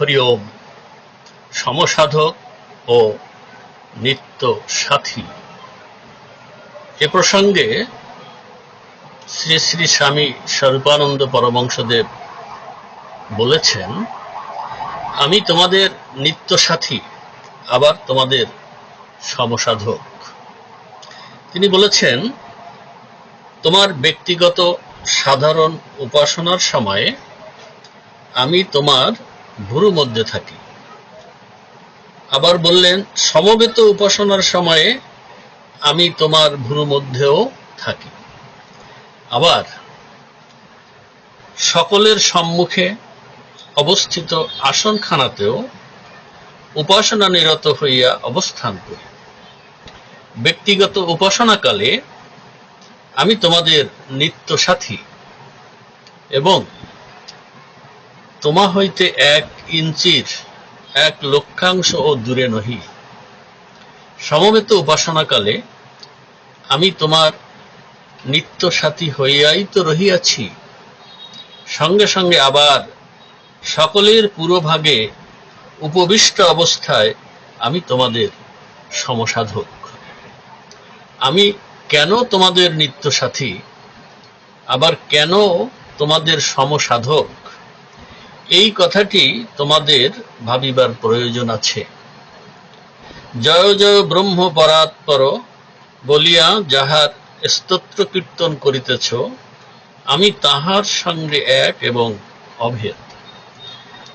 হরি ওম সমসাধক ও নিত্য সাথী এ প্রসঙ্গে শ্রী শ্রী স্বামী স্বরূপানন্দ পরমংশদেব বলেছেন, আমি তোমাদের নিত্য সাথী আবার তোমাদের সমসাধক। তিনি বলেছেন, তোমার ব্যক্তিগত সাধারণ উপাসনার সময়ে আমি তোমার ভুরু মধ্যে থাকি। আবার বললেন, সমবেত উপাসনার সময়ে আমি তোমার ভুরু মধ্যেও থাকি। আবার সকলের সম্মুখে অবস্থিত আসনখানাতেও উপাসনা নিরত হইয়া অবস্থান করি। ব্যক্তিগত উপাসনাকালে আমি তোমাদের নিত্য সাথী এবং তোমা হইতে এক ইঞ্চির এক লক্ষাংশ ও দূরে নহি। সমবেত উপাসনাকালে আমি তোমার নিত্য সাথী হইয়াই তো রহিয়াছি। সঙ্গে সঙ্গে আবার সকলের পুরোভাগে উপবিষ্ট অবস্থায় আমি তোমাদের সমসাধক। আমি কেন তোমাদের নিত্য সাথী আবার কেন তোমাদের সমসাধক? এই কথাটি তোমাদের ভাবিবার প্রয়োজন আছে। জয় জয় ব্রহ্ম পরাৎপর, বলিয়া যাহার স্তোত্র কীর্তন করিতেছ, আমি তাহার সঙ্গে এক এবং অভেদ।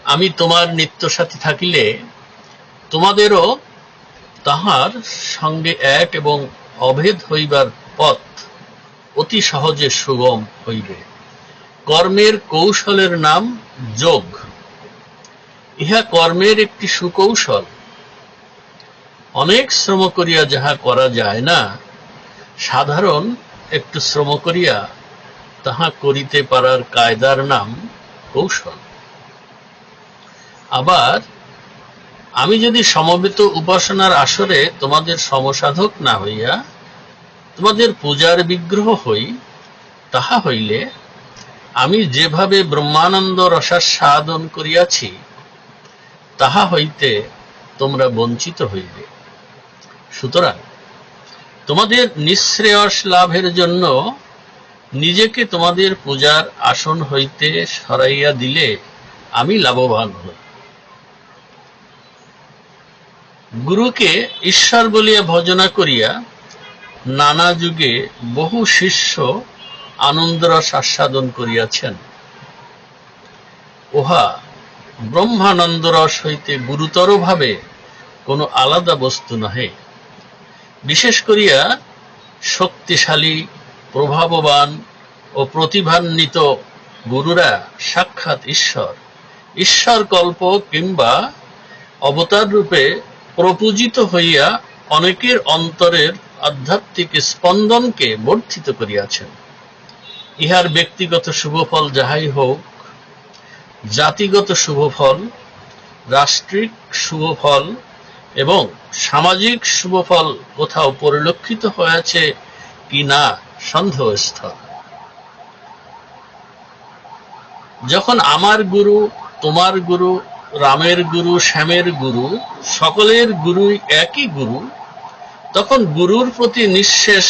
আমি তোমার নিত্য সাথী থাকিলে তোমাদেরও তাহার সঙ্গে এক এবং অভেদ হইবার পথ অতি সহজে সুগম হইবে। কর্মের কৌশলের নাম যোগ। ইহা কর্মের একটি সুকৌশল। অনেক শ্রম করিয়া যাহা করা যায় না, সাধারণ একটু শ্রম করিয়া তাহা করিতে পারার কায়দার নাম কৌশল। আবার, আমি যদি সমবেত উপাসনার আসরে তোমাদের সমসাধক না হইয়া তোমাদের পূজার বিগ্রহ হই, তাহা হইলে আমি যেভাবে ব্রহ্মানন্দ রসাস্বাদন করিয়াছি, তাহা হইতে তোমরা বঞ্চিত হইবে। সুতরাং তোমাদের নিঃশ্রেয়স লাভের জন্য নিজেকে তোমাদের পূজার আসন হইতে সরাইয়া দিলে আমি লাভবান হই। গুরুকে ঈশ্বর বলিয়া ভজনা করিয়া নানা যুগে বহু শিষ্য আনন্দরস আস্বাদন করিয়াছেন। উহা ব্রহ্মানন্দরস হইতে গুরুতর ভাবে কোনো আলাদা বস্তু নহে। বিশেষ করিয়া শক্তিশালী, প্রভাববান ও প্রতিভান্বিত গুরুরা সাক্ষাৎ ঈশ্বর। ঈশ্বর কল্প কিংবা অবতার রূপে প্রপূজিত হইয়া অনেকের অন্তরের আধ্যাত্মিক স্পন্দনকে বর্ধিত করিয়াছেন। ইহার ব্যক্তিগত শুভফল যাহাই হোক, জাতিগত শুভফল রাষ্ট্রিক শুভফল এবং সামাজিক শুভফল কোথাও পরিলক্ষিত হয়েছে কি না সন্দেহস্থল। যখন আমার গুরু, তোমার গুরু, রামের গুরু, শ্যামের গুরু, সকলের গুরুই একই গুরু, তখন গুরুর প্রতি নিঃশেষ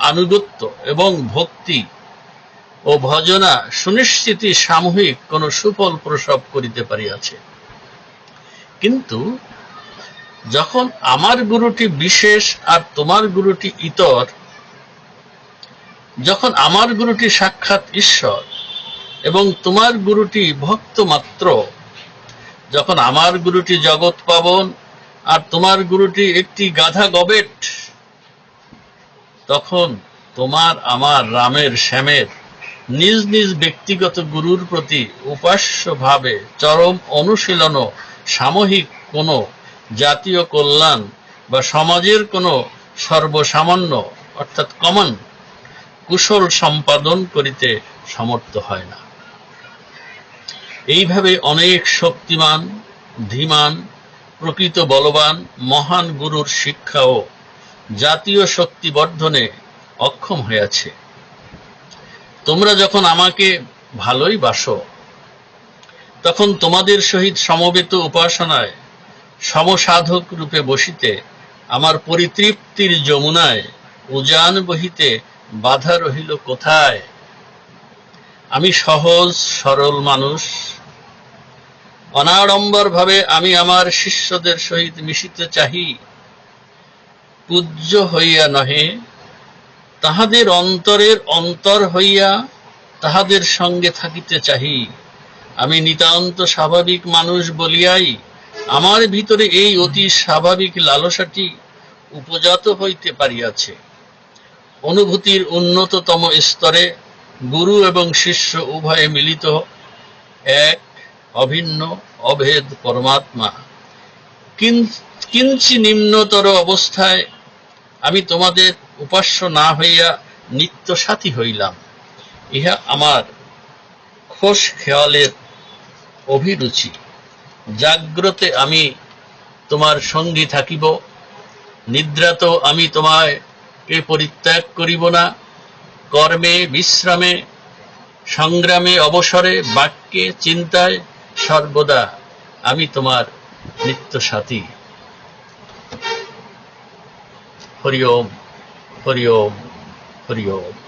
আনুগত্য এবং ভক্তি ও ভজনা সুনিশ্চিতি সামূহিক কোন সুফল প্রসব করিতে পারিয়াছে। কিন্তু যখন আমার গুরুটি বিশেষ আর তোমার গুরুটি ইতর, যখন আমার গুরুটি সাক্ষাৎ ঈশ্বর এবং তোমার গুরুটি ভক্ত মাত্র যখন আমার গুরুটি জগৎ পাবন আর তোমার গুরুটি একটি গাধা গবেট, তখন তোমার আমার রামের শ্যামের নিজ নিজ ব্যক্তিগত গুরুর প্রতি উপাস্য ভাবে চরম অনুশীলন সামূহিক কোনো জাতীয় কল্যাণ বা সমাজের কোনো সর্বসামান্য, অর্থাৎ কমন কুশল সম্পাদন করিতে সমর্থ হয় না। এইভাবে অনেক শক্তিমান, ধীমান, প্রকৃত বলবান, মহান গুরুর শিক্ষাও জাতীয় শক্তি বর্ধনে অক্ষম হয়েছে তোমরা যখন আমাকে ভালোই বাসো, তখন তোমাদের সহিত সমবেত উপাসনায়, সমসাধক রূপে বসিতে, আমার পরিতৃপ্তির যমুনায়, উজান বহিতে বাধা রহিল কোথায়? আমি সহজ, সরল মানুষ। অনাড়ম্বর ভাবে আমি আমার শিষ্যদের সহিত মিশিতে চাহি। পূজ্য হইয়া নহে। তাহাদের অন্তরের অন্তর হইয়া তাহাদের সঙ্গে থাকিতে চাহি। আমি নিতান্ত স্বাভাবিক মানুষ বলিয়াই আমার ভিতরে এই অতি স্বাভাবিক লালসাটি উপজাত হইতে পারিয়াছে। অনুভূতির উন্নততম স্তরে গুরু এবং শিষ্য উভয়ে মিলিত, এক অভিন্ন অভেদ পরমাত্মা। কিঞ্চি নিম্নতর অবস্থায় আমি তোমাদের উপাস্য না হইয়া নিত্য সাথী হইলাম। ইহা আমার খোশ খেয়ালের অভিরুচি। জাগ্রতে আমি তোমার সঙ্গী থাকিব, নিদ্রাত আমি তোমায় পরিত্যাগ করিব না। কর্মে, বিশ্রামে, সংগ্রামে, অবসরে, বাক্যে, চিন্তায় সর্বদা আমি তোমার নিত্য সাথী হরি ওম। হরি ওম হরি ওম